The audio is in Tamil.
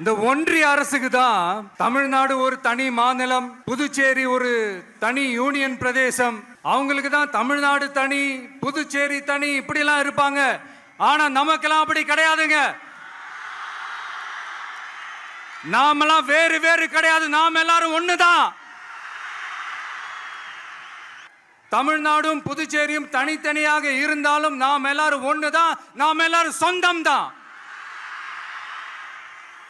இந்த ஒன்றிய அரசுக்கு தான் தமிழ்நாடு ஒரு தனி மாநிலம் புதுச்சேரி ஒரு தனி யூனியன் பிரதேசம். அவங்களுக்கு தான் தமிழ்நாடு தனி புதுச்சேரி தனி இப்படிலாம் இருப்பாங்க. ஆனா நமக்கெல்லாம் அப்படி கிடையாதுங்க. நாமெல்லாம் வேறு வேறு கிடையாது நாம் எல்லாரும் ஒண்ணுதான். தமிழ்நாடும் புதுச்சேரியும் தனித்தனியாக இருந்தாலும் நாம் எல்லாரும் ஒண்ணுதான் நாம் எல்லாரும் சொந்தம் தான்